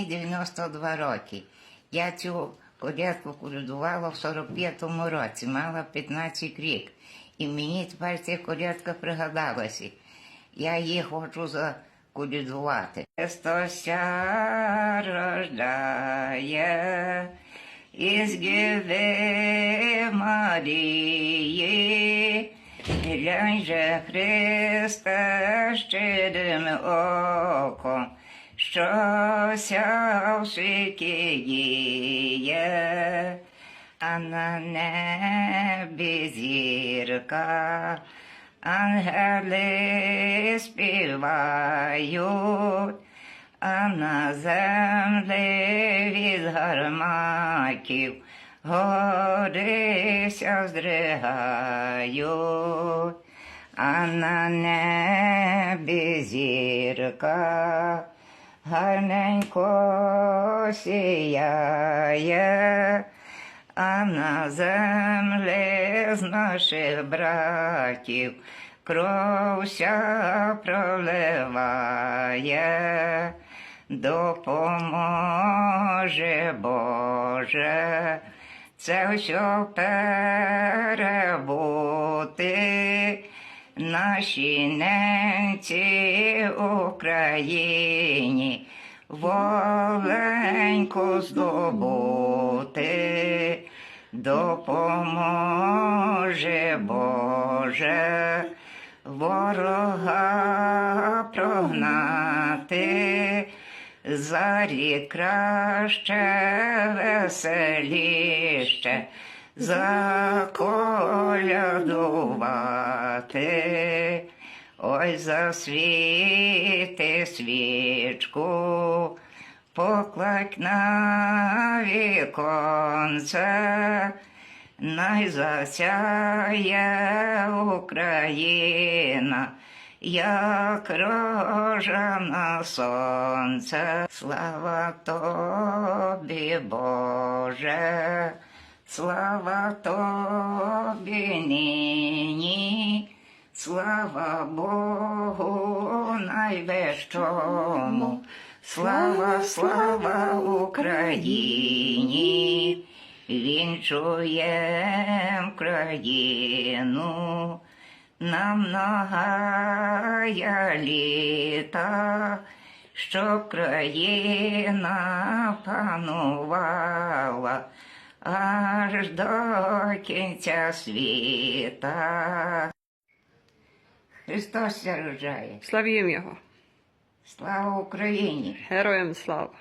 Мені 92 роки. Я цю колядку колядувала в 45-му році, мала 15 рік. І мені тепер ця колядка пригадалася. Я її хочу заколядувати. Христос ся рождає із Діви Марії. Глянь же Христа щедрим оком, щося в світі діє, а на небі зірка, ангели співають, а на землі від гарматів горися здригають, а на небі зірка гарненько сіяє, а на землі з наших братів кровся проливає, допоможе Боже, це все перебути. Наші ненці Україні воленьку здобути, допоможе Боже ворога прогнати, за рік краще веселіще заколядувати. Ой, засвіти свічку, покладь на віконце, най засяє Україна, як рожа на сонце. Слава тобі, Боже, слава тобі нині. Слава Богу найвищому, слава, слава Україні, вінчуєм країну, нам многая літа, щоб країна панувала аж до кінця світа. Христос ся рождає. Славімо Його! Слава Україні! Героям слава!